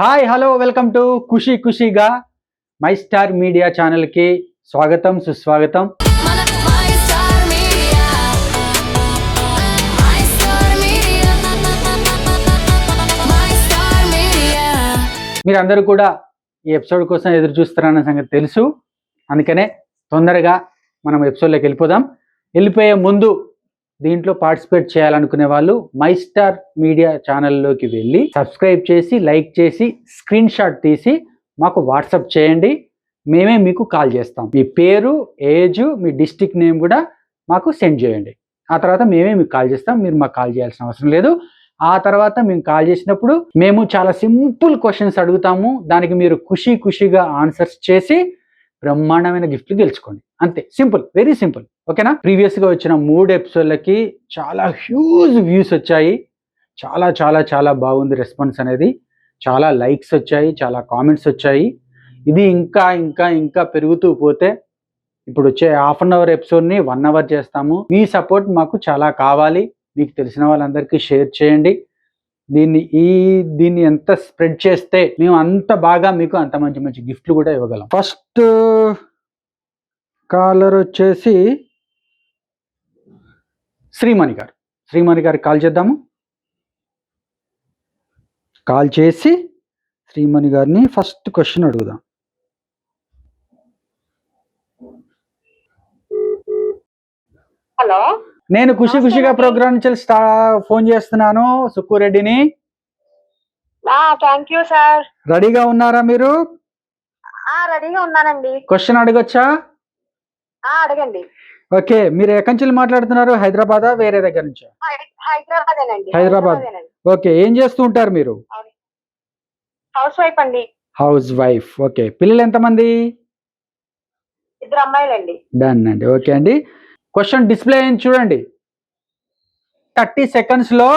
Hi hello welcome to Khushi ఖుషిగా my star media ఛానల్కి స్వాగతం సుస్వాగతం. మీరందరూ కూడా ఈ ఎపిసోడ్ కోసం ఎదురు చూస్తారన్న సంగతి తెలుసు. అందుకనే తొందరగా మనం ఎపిసోడ్లోకి వెళ్ళిపోదాం. వెళ్ళిపోయే ముందు దీంట్లో పార్టిసిపేట్ చేయాలనుకునే వాళ్ళు మై స్టార్ మీడియా ఛానల్లోకి వెళ్ళి సబ్స్క్రైబ్ చేసి లైక్ చేసి స్క్రీన్ షాట్ తీసి మాకు వాట్సాప్ చేయండి. మేమే మీకు కాల్ చేస్తాం. మీ పేరు ఏజ్ మీ డిస్టిక్ నేమ్ కూడా మాకు సెండ్ చేయండి. ఆ తర్వాత మేమే మీకు కాల్ చేస్తాం. మీరు మాకు కాల్ చేయాల్సిన అవసరం లేదు. ఆ తర్వాత మేము కాల్ చేసినప్పుడు మేము చాలా సింపుల్ క్వశ్చన్స్ అడుగుతాము. దానికి మీరు ఖుషీ ఖుషీగా ఆన్సర్స్ చేసి బ్రహ్మాండమైన గిఫ్ట్లు గెలుచుకోండి. అంతే. సింపుల్ వెరీ సింపుల్ ఓకేనా ప్రీవియస్గా వచ్చిన మూడు ఎపిసోడ్లకి చాలా హ్యూజ్ వ్యూస్ వచ్చాయి. చాలా చాలా చాలా బాగుంది రెస్పాన్స్ అనేది. చాలా లైక్స్ వచ్చాయి. చాలా కామెంట్స్ వచ్చాయి. ఇది ఇంకా ఇంకా ఇంకా పెరుగుతూ పోతే ఇప్పుడు వచ్చే హాఫ్ అన్ అవర్ ఎపిసోడ్ని వన్ అవర్ చేస్తాము. మీ సపోర్ట్ మాకు చాలా కావాలి. మీకు తెలిసిన వాళ్ళందరికీ షేర్ చేయండి. దీన్ని ఈ దీన్ని ఎంత స్ప్రెడ్ చేస్తే మేము అంత బాగా మీకు అంత మంచి మంచి గిఫ్ట్లు కూడా ఇవ్వగలం. ఫస్ట్ కాలర్ వచ్చేసి శ్రీమణి గారు. శ్రీమణి గారికి కాల్ చేద్దాము. కాల్ చేసి శ్రీమణి గారిని ఫస్ట్ క్వశ్చన్ అడుగుదాం. హలో నేను ఖుషి ఖుషిగా ప్రోగ్రామ్ నుంచి ఫోన్ చేస్తున్నాను సుక్కురెడ్డిని. థ్యాంక్ యూ సార్ రెడీగా ఉన్నారా మీరు? రెడీగా ఉన్నానండి. క్వశ్చన్ అడగొచ్చా? అడగండి. ఓకే మీరు ఎక్కడి నుంచి మాట్లాడుతున్నారు? హైదరాబాదా? వేరే దగ్గర నుంచా? హైదరాబాద్. ఓకే ఏం చేస్తూ ఉంటారు మీరు? హౌస్ వైఫ్ అండి. Housewife. ఓకే పిల్లలు ఎంతమంది? ఇద్దరు అమ్మాయిలండి. డన్ అండి. ఓకే అండి. క్వశ్చన్ డిస్ప్లే అయింది చూడండి. థర్టీ సెకండ్స్లో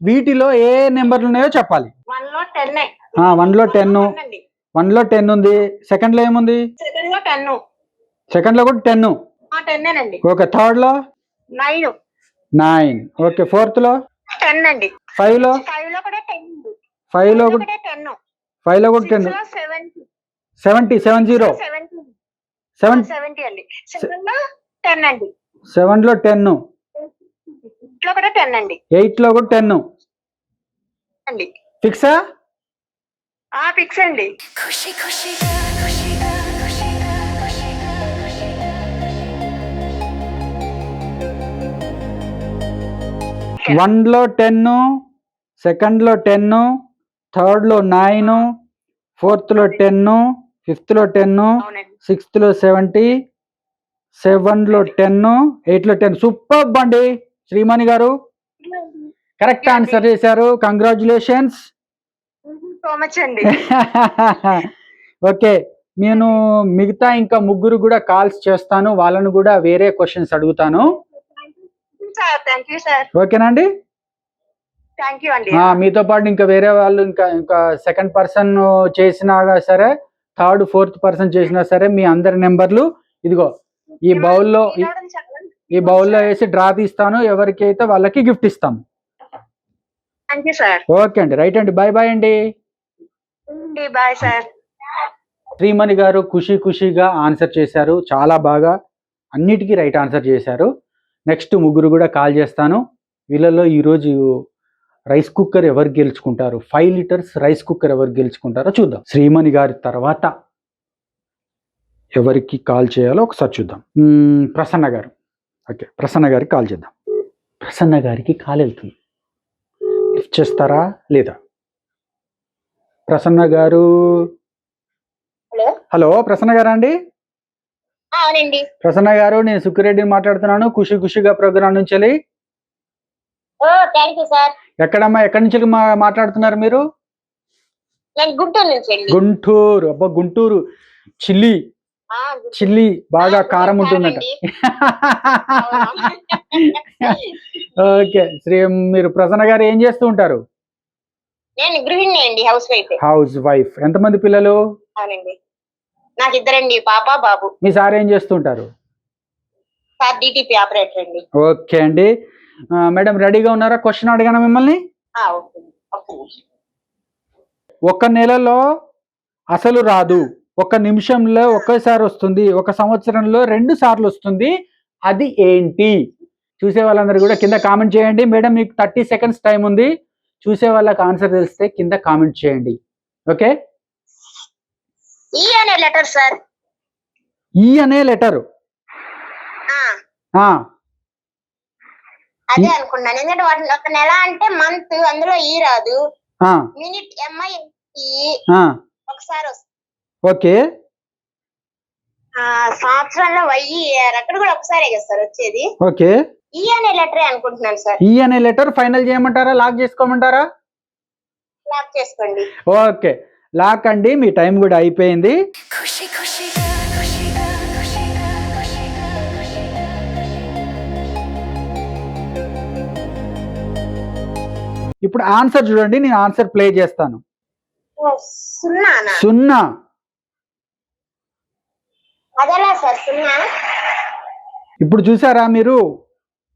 వీటిలో ఏ నెంబర్లు ఉన్నాయో చెప్పాలి. వన్లో టెన్ ఆ, one లో 10. వన్లో టెన్ ఉంది. సెకండ్లో ఏముంది? సెకండ్లో టెన్ సెకండ్లో కూడా టెన్ ఓకే థర్డ్లో? నైన్ నైన్ ఓకే ఫోర్త్లో? టెన్ అండి. ఫైవ్లో? ఫైవ్లో కూడా టెన్ ఫైవ్లో కూడా ten seventy seven zero seven seventy అండి. సెవెన్లో టెన్లో కూడా టెన్ అండి. ఎయిట్లో కూడా టెన్ అండి. ఫిక్సా? ఆ ఫిక్స్ అండి. ఖుషి ఖుషిగా ఖుషిగా ఖుషిగా ఖుషిగా ఖుషిగా వన్లో టెన్ సెకండ్లో టెన్ థర్డ్లో నైన్ ఫోర్త్లో టెన్ ఫిఫ్త్లో టెన్ సిక్స్త్లో సెవెంటీ సెవెన్లో టెన్ ఎయిట్లో టెన్. సూపర్ అండి శ్రీమణి గారు. కరెక్ట్ ఆన్సర్ చేశారు. కంగ్రాచులేషన్స్. సో మచ్ అండి. ఓకే నేను మిగతా ఇంకా ముగ్గురు కూడా కాల్స్ చేస్తాను. వాళ్ళను కూడా వేరే క్వశ్చన్స్ అడుగుతాను. యూ అండి? మీతో పాటు ఇంకా వేరే వాళ్ళు ఇంకా ఇంకా సెకండ్ పర్సన్ చేసినా సరే థర్డ్ ఫోర్త్ పర్సన్ చేసినా సరే మీ అందరి నెంబర్లు. ఇదిగో ఈ బౌల్లో ఈ బౌల్లో వేసి డ్రా తీస్తాను. ఎవరికైతే వాళ్ళకి గిఫ్ట్ ఇస్తాం. ఓకే అండి. రైట్ అండి. బాయ్ బాయ్ అండి. బాయ్ సార్ శ్రీమణి గారు ఖుషి ఖుషిగా ఆన్సర్ చేశారు. చాలా బాగా అన్నిటికీ రైట్ ఆన్సర్ చేశారు. నెక్స్ట్ ముగ్గురు కూడా కాల్ చేస్తాను. వీళ్ళలో ఈరోజు రైస్ కుక్కర్ ఎవరు గెలుచుకుంటారు? ఫైవ్ లీటర్స్ రైస్ కుక్కర్ ఎవరు గెలుచుకుంటారో చూద్దాం. శ్రీమణి గారి తర్వాత ఎవరికి కాల్ చేయాలో ఒకసారి చూద్దాం. ప్రసన్న గారు. ఓకే ప్రసన్న గారికి కాల్ చేద్దాం. ప్రసన్న గారికి కాల్ వెళ్తుంది. లిఫ్ట్ చేస్తారా లేదా? ప్రసన్న గారు? హలో? హలో ప్రసన్న గారా అండి? ప్రసన్న గారు నేను సుక్కిరెడ్డిని మాట్లాడుతున్నాను. ఖుషి ఖుషిగా ప్రోగ్రామ్ నుంచి వెళ్ళి. Oh thank you sir. ఎక్కడమ్మా ఎక్కడి నుంచి మాట్లాడుతున్నారు మీరు? నేను గుంటూరు నుంచి అండి. గుంటూరు. అబ్బా గుంటూరు. చిల్లి. చిల్లి బాగా కారం ఉంటుందట. ఓకే శ్రీ మీరు ప్రసన్న గారు ఏం చేస్తూ ఉంటారు? నేను గృహిణి అండి హౌస్ వైఫ్. House wife. ఎంతమంది పిల్లలు? అవునండి. నాకు ఇద్దరండి పాప బాబు. మీ సార్ ఏం చేస్తుంటారు సార్ డిటిపి ఆపరేటర్ అండి. ఓకే అండి. మేడం రెడీగా ఉన్నారా? క్వశ్చన్ అడిగాను మిమ్మల్ని? ఆ, ఓకే ఓకే ఒక నెలలో అసలు రాదు. ఒక నిమిషంలో ఒకేసారి వస్తుంది ఒక సంవత్సరంలో రెండు సార్లు వస్తుంది. అది ఏంటి? చూసే వాళ్ళందరూ కూడా కింద కామెంట్ చేయండి. మేడం మీకు థర్టీ సెకండ్స్ టైం ఉంది. చూసే వాళ్ళకి ఆన్సర్ తెలిస్తే కింద కామెంట్ చేయండి. ఓకే? ఈ అనే లెటర్ సార్. ఈ అనే లెటర్. ఆ, అదే అనుకున్నాను. ఎందుకంటే వాటి ఒక నెల అంటే మంత్ అందులో ఈ రాదు. మినిట్ ఎంఐ ఒకసారి వస్తుంది. ఓకే. సంవత్సరంలో కూడా కదా సార్ వచ్చేది? ఓకే. లెటర్ అనుకుంటున్నాను సార్. లెటర్ ఫైనల్ చేయమంటారా లాక్ చేసుకోమంటారా? లాక్ చేసుకోండి. ఓకే. లాక్ అండి మీ టైం కూడా అయిపోయింది. ఇప్పుడు ఆన్సర్ చూడండి నేను ఆన్సర్ ప్లే చేస్తాను. సున్నా సున్నా. ఇప్పుడు చూసారా మీరు?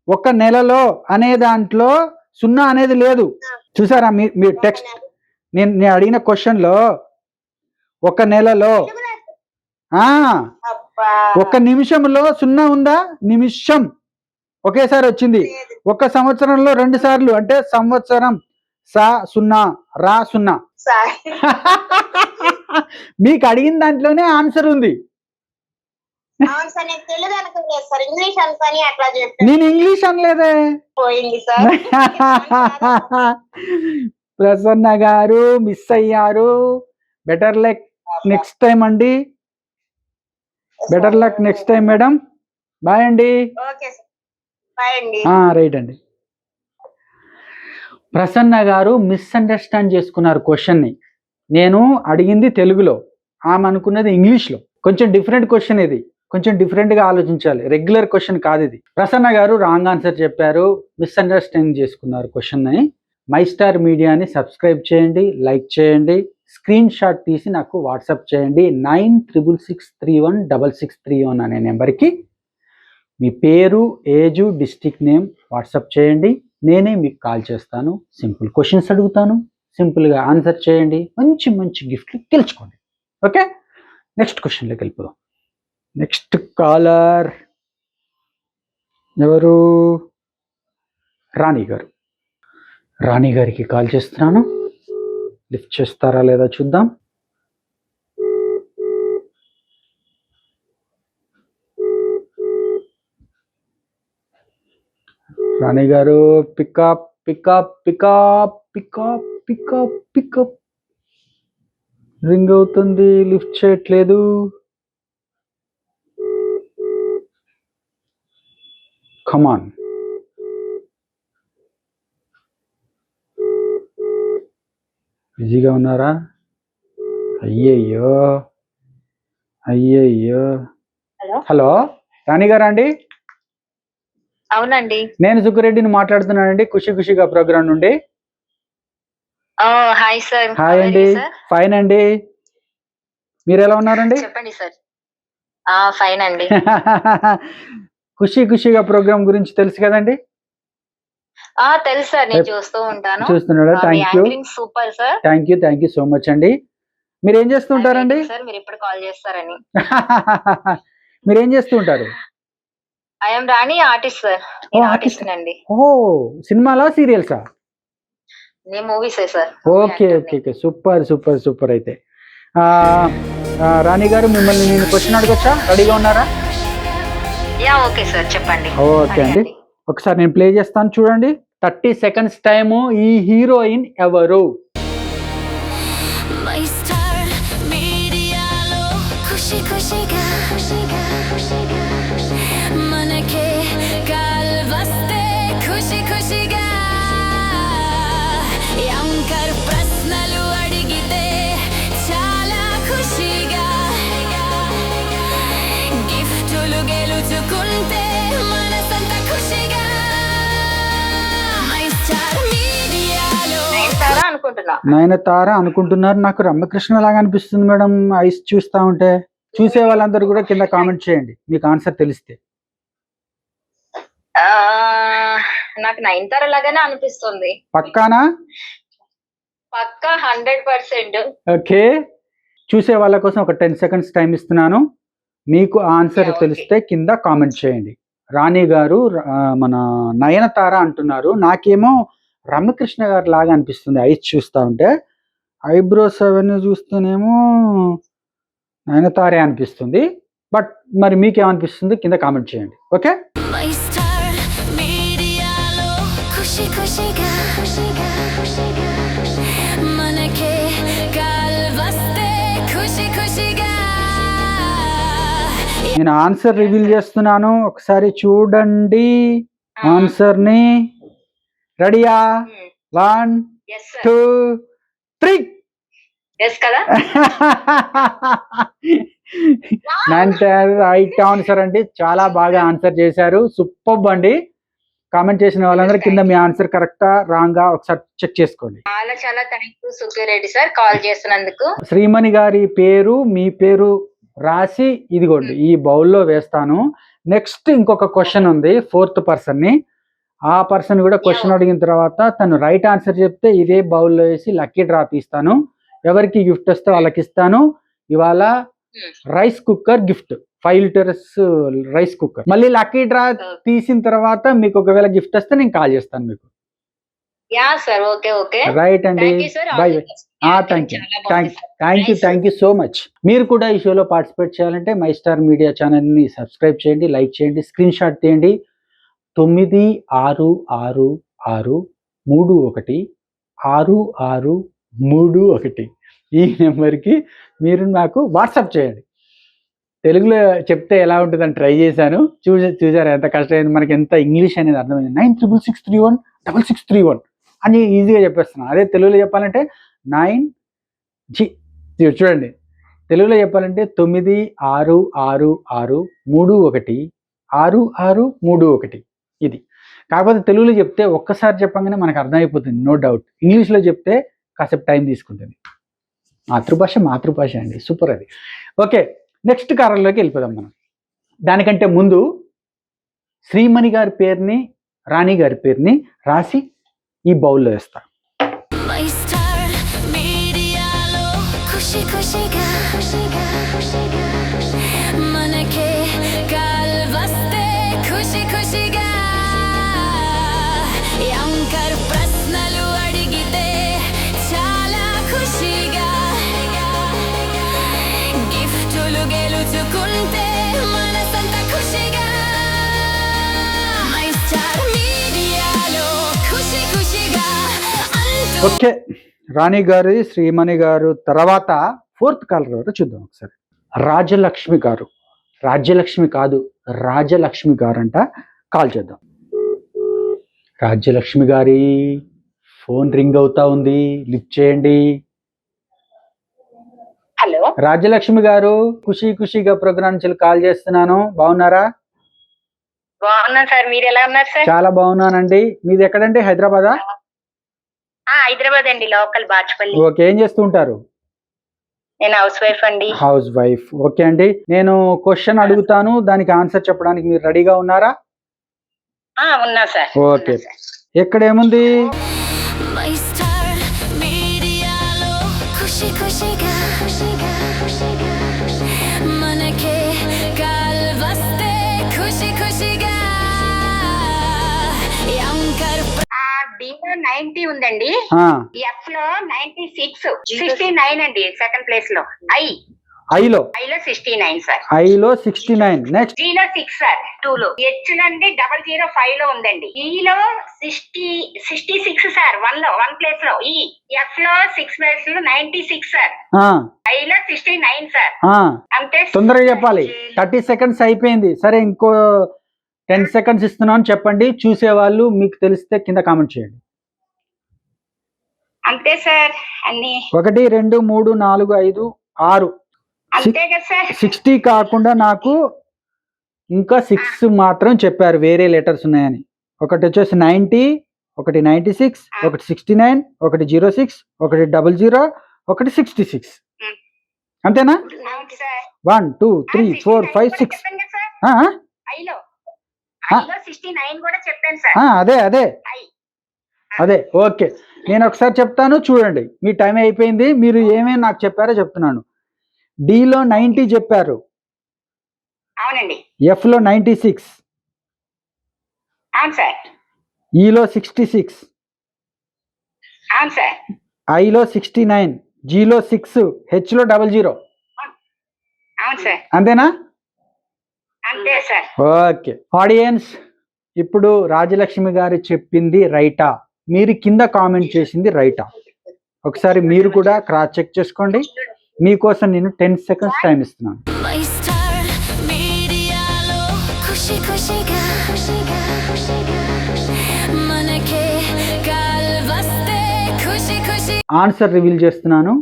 ఒక నెలలో అనే దాంట్లో సున్నా అనేది లేదు. చూసారా మీ మీ టెక్స్ట్ నేను నేను అడిగిన క్వశ్చన్లో ఒక నెలలో ఒక నిమిషంలో సున్నా ఉందా? నిమిషం. ఒకేసారి వచ్చింది. ఒక సంవత్సరంలో రెండు సార్లు. అంటే సంవత్సరం సా సున్నా రా సున్నా. మీకు అడిగిన దాంట్లోనే ఆన్సర్ ఉంది. నేను ఇంగ్లీష్ అనలేదే. ప్రసన్న గారు మిస్ అయ్యారు. బెటర్ లక్ నెక్స్ట్ టైం అండి. Better luck next time madam bye అండి. రైట్ అండి. ప్రసన్న గారు మిస్అండర్స్టాండ్ చేసుకున్నారు క్వశ్చన్ని నేను అడిగింది తెలుగులో. ఆమె అనుకున్నది ఇంగ్లీష్లో. కొంచెం డిఫరెంట్ క్వశ్చన్ ఇది. కొంచెం డిఫరెంట్గా ఆలోచించాలి. రెగ్యులర్ క్వశ్చన్ కాదు ఇది. ప్రసన్న గారు రాంగ్ ఆన్సర్ చెప్పారు. మిస్అండర్స్టాండింగ్ చేసుకున్నారు క్వశ్చన్ని మై స్టార్ మీడియాని సబ్స్క్రైబ్ చేయండి లైక్ చేయండి. స్క్రీన్ షాట్ తీసి నాకు వాట్సాప్ చేయండి. Nine triple six three one double six three one అనే నెంబర్కి మీ పేరు ఏజు డిస్టిక్ నేమ్ వాట్సాప్ చేయండి. నేనే మీకు కాల్ చేస్తాను. సింపుల్ క్వశ్చన్స్ అడుగుతాను. సింపుల్గా ఆన్సర్ చేయండి. మంచి మంచి గిఫ్ట్లు గెలుచుకోండి. ఓకే నెక్స్ట్ క్వశ్చన్లోకి వెళ్ళిపోదాం. నెక్స్ట్ కాలర్ ఎవరు? రాణి గారు. రాణి గారికి కాల్ చేస్తున్నాను. లిఫ్ట్ చేస్తారా లేదా చూద్దాం. రాణి గారు pickup pickup pickup pickup pickup pickup ring అవుతుంది లిఫ్ట్ చేయట్లేదు. కమాన్ బిజీగా ఉన్నారా? అయ్యయ్యో. అయ్యయ్యో. హలో? రాణి గారా అండి? అవునండి. నేను సుఖరెడ్డిని మాట్లాడుతున్నానండి ఖుషి ఖుషిగా ప్రోగ్రామ్ నుండి. Hi sir. హాయ్ అండి. ఫైన్ అండి. మీరు ఎలా ఉన్నారండి? చెప్పండి సార్. ఫైన్ అండి. ఖుషి ఖుషిగా ప్రోగ్రామ్ గురించి తెలుసు కదండి? ఆ తెలుసు సార్ నేను చూస్తూ ఉంటాను. చూస్తున్నాడా? Thank you super sir. Thank you thank you so much అండి. మీరు ఏం చేస్తుంటారండి సార్ మీరు ఇప్పుడు కాల్ చేస్తారని. మీరు ఏం చేస్తూ ఉంటారు? I'm Rani artist sir. Oh, artist. అండి. ఓ సినిమాలా సీరియల్సా? నేను మూవీసే sir. Okay okay okay super super super అయితే. రాణి గారు మిమ్మల్ని నేను క్వశ్చన్ అడగొచ్చా? రెడీగా ఉన్నారా? యా ఓకే సార్ చెప్పండి. ఓకే అండి. ఒకసారి నేను ప్లే చేస్తాను చూడండి. థర్టీ సెకండ్స్ టైము ఈ హీరోయిన్ ఎవరు? మై స్టార్ మీడియాలో ఖుషి ఖుషిగా ఖుషిగా ఖుషిగా అనుకుంటున్నా నయనతార అనుకుంటున్నారు. నాకు రమ్యకృష్ణ లాగా అనిపిస్తుంది మేడం. ఐస్ చూస్తా ఉంటే చూసే వాళ్ళందరూ కూడా కింద కామెంట్ చేయండి. మీకు ఆన్సర్ తెలిస్తే. నాకు నైన్తార లాగానే అనిపిస్తుంది. పక్కానా? పక్క హండ్రెడ్ పర్సెంట్. ఓకే. చూసే వాళ్ళ కోసం ఒక టెన్ సెకండ్స్ టైం ఇస్తున్నాను. మీకు ఆన్సర్. తెలిస్తే కింద కామెంట్ చేయండి. రాణి గారు మన నయనతార అంటున్నారు. నాకేమో రమ్యకృష్ణ గారు లాగా అనిపిస్తుంది. ఐస్ చూస్తా ఉంటే. ఐబ్రోస్ అవన్నీ చూస్తేనేమో నయనతారే అనిపిస్తుంది. బట్ మరి మీకేమనిపిస్తుంది? కింద కామెంట్ చేయండి. ఓకే? నేను ఆన్సర్ రివీల్ చేస్తున్నాను. ఒకసారి చూడండి. ఆన్సర్ని రెడీయా? One yes sir two three. Right answer అండి. చాలా బాగా ఆన్సర్ చేశారు. సూపర్ అండి. కామెంట్ చేసిన వాళ్ళందరూ కింద మీ ఆన్సర్ కరెక్టా రాంగా ఒకసారి చెక్ చేసుకోండి. చాలా చాలా thank you Sukhireddy sir call చేసినందుకు. శ్రీమణి గారి పేరు మీ పేరు రాసి ఇదిగోండి ఈ బౌల్లో వేస్తాను. నెక్స్ట్ ఇంకొక క్వశ్చన్ ఉంది ఫోర్త్ పర్సన్ని ఆ పర్సన్ కూడా క్వశ్చన్ అడిగిన తర్వాత తను రైట్ ఆన్సర్ చెప్తే ఇదే బౌల్లో వేసి లక్కీ డ్రా తీస్తాను. ఎవరికి గిఫ్ట్ వస్తే వాళ్ళకి ఇస్తాను. ఇవాళ Hmm. Rice cooker gift. Five litres rice cooker. మళ్ళీ లక్కీ డ్రా తీసిన తర్వాత మీకు ఒకవేళ గిఫ్ట్ వస్తే నేను కాల్ చేస్తాను మీకు. Yeah sir okay okay right అండి. Thank you sir bye thank you thank thank you thank you so much మీరు కూడా ఈ షోలో పార్టిసిపేట్ చేయాలంటే మై స్టార్ మీడియా ఛానల్ని సబ్స్క్రైబ్ చేయండి లైక్ చేయండి స్క్రీన్ షాట్ తీయండి. తొమ్మిది ఆరు ఆరు ఆరు మూడు ఒకటి ఆరు ఆరు మూడు ఒకటి. ఈ నెంబర్కి మీరు నాకు వాట్సాప్ చేయండి. తెలుగులో చెప్తే ఎలా ఉంటుందని ట్రై చేశాను. చూసా చూసారు ఎంత కష్టమైంది? మనకి ఎంత ఇంగ్లీష్ అనేది అర్థమైంది. Nine triple six three one double six three one అని ఈజీగా చెప్పేస్తున్నాను అదే తెలుగులో చెప్పాలంటే నైన్ జీ. చూడండి. తెలుగులో చెప్పాలంటే తొమ్మిది ఆరు ఆరు ఆరు మూడు ఒకటి ఆరు ఆరు మూడు ఒకటి. ఇది. కాకపోతే తెలుగులో చెప్తే ఒక్కసారి చెప్పగానే మనకు అర్థమైపోతుంది నో డౌట్ ఇంగ్లీష్లో చెప్తే కాసేపు టైం తీసుకుంటుంది. మాతృభాష మాతృభాష అండి సూపర్ అది. ఓకే నెక్స్ట్ కారంలోకి వెళ్ళిపోదాం మనం. దానికంటే ముందు శ్రీమణి గారి పేరుని రాణి గారి పేరుని రాసి ఈ బౌల్లో వేస్తా. మై స్టార్ ఖుషిగా ఖుషిగా ఓకే. రాణి గారి శ్రీమణి గారు తర్వాత ఫోర్త్ కాలర్ ఎవరో చూద్దాం ఒకసారి. రాజలక్ష్మి గారు. రాజ్యలక్ష్మి కాదు రాజలక్ష్మి గారు అంట కాల్ చేద్దాం. రాజ్యలక్ష్మి గారి ఫోన్ రింగ్ అవుతా ఉంది లిఫ్ట్ చేయండి. హలో. రాజ్యలక్ష్మి గారు ఖుషి ఖుషిగా ప్రోగ్రామ్ నుంచి కాల్ చేస్తున్నాను. బాగున్నారా? బాగున్నాను సార్. మీరు ఎలా ఉన్నారు సార్? చాలా బాగున్నానండి. మీది ఎక్కడండి? హైదరాబాదా? హైదరాబాద్ అండి లోకల్ బాచ్పల్లి. ఓకే ఏం చేస్తూ ఉంటారు? నేను హౌస్ వైఫ్ అండి. హౌస్ వైఫ్ ఓకే అండి. నేను క్వశ్చన్ అడుగుతాను దానికి ఆన్సర్ చెప్పడానికి మీరు రెడీగా ఉన్నారా? ఆ, ఉన్నా సార్ ఓకే. ఎక్కడ ఏముంది ఖుషి ఖుషిగా నైన్టీ ఉందండి. ఆ, ఎఫ్లో నైన్టీ సిక్స్ సిక్స్టీ నైన్ అండి సెకండ్ ప్లేస్లో. ఐ. ఐలో ఐ లో సిక్స్టీ నైన్ సార్ ఐలో సిక్స్టీ నైన్. నెక్స్ట్ జీ లో సిక్స్ సార్ టూ లో. హెచ్ నుండి డబల్ జీరో ఫైవ్లో ఉందండి. ఈ లో సిక్స్టీ సిక్స్టీ సిక్స్ సార్ వన్లో వన్ ప్లేస్లో. ఈ ఎఫ్లో సిక్స్ ప్లేస్లో నైన్టీ సిక్స్ సార్ ఐ లో సిక్స్టీ నైన్ సార్ అంతే. తొందరగా చెప్పాలి. థర్టీ సెకండ్స్ అయిపోయింది. సరే ఇంకో టెన్ సెకండ్స్ ఇస్తున్నాను చెప్పండి. చూసేవాళ్ళు మీకు తెలిస్తే కింద కామెంట్ చేయండి. అంతే సార్ అన్ని. ఒకటి రెండు మూడు నాలుగు ఐదు ఆరు. అంతే కదా సార్. సిక్స్టీ కాకుండా నాకు ఇంకా సిక్స్ మాత్రం చెప్పారు వేరే లెటర్స్ ఉన్నాయని. ఒకటి వచ్చేసి నైంటీ ఒకటి నైంటీ సిక్స్ ఒకటి సిక్స్టీ నైన్ ఒకటి జీరో సిక్స్ ఒకటి డబల్ జీరో ఒకటి సిక్స్టీ సిక్స్. అంతేనా? One two three four five six. అదే అదే. అదే ఓకే. నేను ఒకసారి చెప్తాను చూడండి. మీ టైం అయిపోయింది మీరు ఏమేమి నాకు చెప్పారో చెప్తున్నాను. డిలో నైంటీ చెప్పారు. అవునండి. ఎఫ్లో నైంటీ సిక్స్. ఈలో సిక్స్టీ సిక్స్. ఐలో సిక్స్టీ నైన్. జీలో సిక్స్. హెచ్లో డబల్ జీరో. అంతేనా? ఓకే. ఆడియన్స్ ఇప్పుడు రాజలక్ష్మి గారు చెప్పింది రైటా. మీరు కింద కామెంట్ చేసింది రైటా ఒకసారి మీరు కూడా క్రాస్ చెక్ చేసుకోండి. మీకోసం నేను టెన్ సెకండ్స్ టైం ఇస్తున్నాను. ఆన్సర్ రివీల్ చేస్తున్నాను.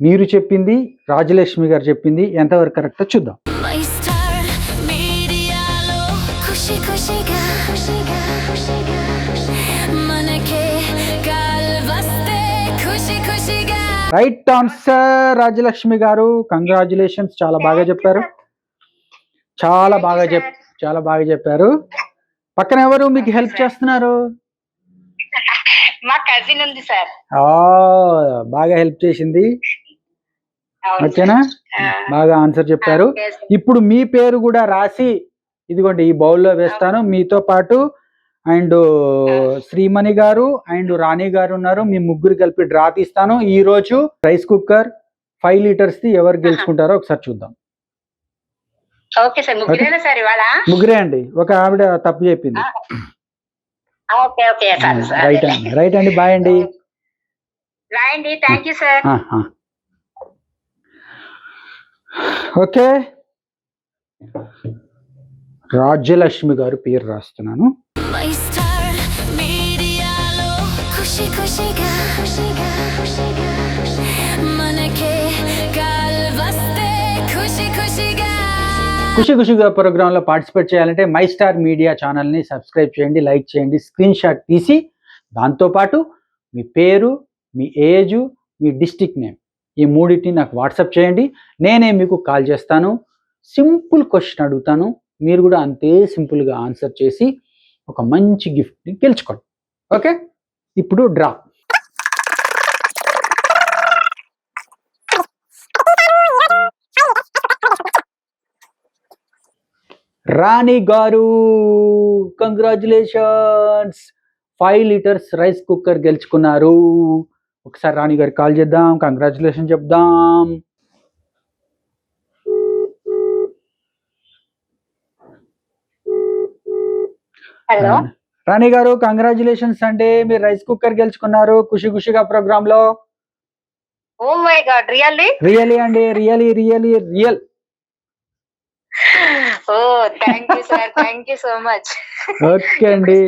మీరు చెప్పింది రాజలక్ష్మి గారు చెప్పింది ఎంతవరకు కరెక్టో చూద్దాం. రైట్ ఆన్సర్ రాజలక్ష్మి గారు. కంగ్రాచులేషన్స్ చాలా బాగా చెప్పారు. చాలా బాగా చెప్ చాలా బాగా చెప్పారు. పక్కన ఎవరు మీకు హెల్ప్ చేస్తున్నారు? మా కజిన్ ఉంది సార్ బాగా హెల్ప్ చేసింది. ఓకేనా? బాగా ఆన్సర్ చెప్పారు. ఇప్పుడు మీ పేరు కూడా రాసి ఇదిగోండి ఈ బౌల్లో వేస్తాను. మీతో పాటు అండ్ శ్రీమణి గారు అండ్ రాణి గారు ఉన్నారు. మీ ముగ్గురు కలిపి డ్రా తీస్తాను. ఈ రోజు రైస్ కుక్కర్ ఫైవ్ లీటర్స్ ది ఎవరు గెలుచుకుంటారో ఒకసారి చూద్దాం. ఓకే సార్ ముగ్గురేనా సార్ ఇవాళ? ముగ్గురే అండి. ఒక ఆవిడ తప్పు చెప్పింది. ఓకే ఓకే రైట్ అండి. రైట్ అండి బాయ్ అండి. ఖుషి మనకే ఖుషి ఖుషిగా ఖుషి ఖుషిగా ప్రోగ్రాంలో పార్టిసిపేట్ చేయాలంటే మై స్టార్ మీడియా ఛానల్ని సబ్స్క్రైబ్ చేయండి లైక్ చేయండి స్క్రీన్ షాట్ తీసి దాంతోపాటు మీ పేరు మీ ఏజు మీ డిస్టిక్ నేమ్ ఈ మూడింటిని నాకు వాట్సాప్ చేయండి. నేనే మీకు కాల్ చేస్తాను. సింపుల్ క్వశ్చన్ అడుగుతాను. మీరు కూడా అంతే సింపుల్గా ఆన్సర్ చేసి ఒక మంచి గిఫ్ట్ని గెలుచుకోండి ఓకే ఇప్పుడు డ్రా రాణి గారు congratulations five litres rice cooker గెలుచుకున్నారు. ఒకసారి రాణి గారికి కాల్ చేద్దాం కంగ్రాచులేషన్ చెప్దాం. హలో రాణి గారు కంగ్రాచులేషన్స్ అండి. మీరు రైస్ కుక్కర్ గెలుచుకున్నారు. ఖుషి ఖుషిగా ప్రోగ్రామ్లో. Oh my god really really అండి. Really really real oh thank you sir thank you so much okay అండి.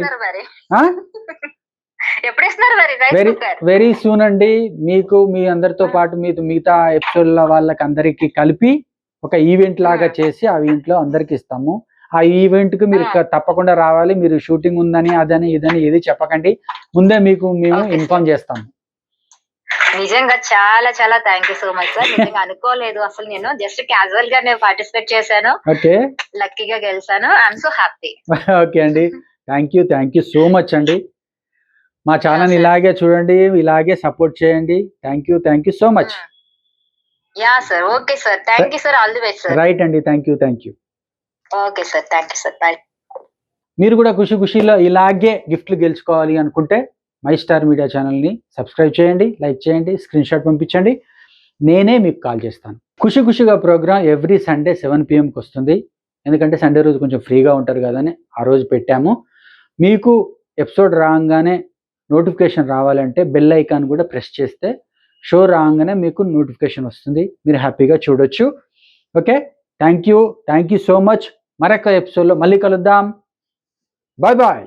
వెరీ వెరీ సూన్ అండి. మీకు మీ అందరితో పాటు మీ మిగతా ఎపిసోడ్ల వాళ్ళకి అందరికి కలిపి ఒక ఈవెంట్ లాగా చేసి ఆ ఈవెంట్లో అందరికి ఇస్తాము. ఆ ఈవెంట్కి మీరు తప్పకుండా రావాలి మీరు షూటింగ్ ఉందని అదని ఇదని ఏది చెప్పకండి. ముందే మీకు మేము ఇన్ఫార్మ్ చేస్తాము. నిజంగా చాలా చాలా thank you so much sir నిజంగా అనుకోలేదు అసలు నేను. జస్ట్ క్యాజువల్గా నేను పార్టిసిపేట్ చేశాను. ఓకే. లక్కీగా గెలిచాను. ఐఎమ్ సో హ్యాపీ ఓకే అండి. Thank you thank you so much అండి. మా ఛానల్. ఇలాగే చూడండి ఇలాగే సపోర్ట్ చేయండి. Thank you thank you so much yeah sir okay sir thank you sir all the best sir right అండి. Thank you thank you okay sir thank you sir bye మీరు కూడా ఖుషి ఖుషిలో ఇలాగే గిఫ్ట్లు గెలుచుకోవాలి అనుకుంటే మై స్టార్ మీడియా ఛానల్ని subscribe చేయండి లైక్ చేయండి స్క్రీన్ షాట్ పంపించండి. నేనే మీకు కాల్ చేస్తాను. ఖుషి ఖుషిగా ప్రోగ్రామ్ ఎవ్రీ సండే సెవెన్ పిఎంకి వస్తుంది. ఎందుకంటే సండే రోజు కొంచెం ఫ్రీగా ఉంటారు కదని ఆ రోజు పెట్టాము. మీకు ఎపిసోడ్ రాగానే నోటిఫికేషన్ రావాలంటే బెల్ ఐకాన్ కూడా ప్రెస్ చేస్తే షో రాగానే మీకు నోటిఫికేషన్ వస్తుంది. మీరు హ్యాపీగా చూడొచ్చు. Okay thank you thank you so much మరొక ఎపిసోడ్లో మళ్ళీ కలుద్దాం. Bye bye.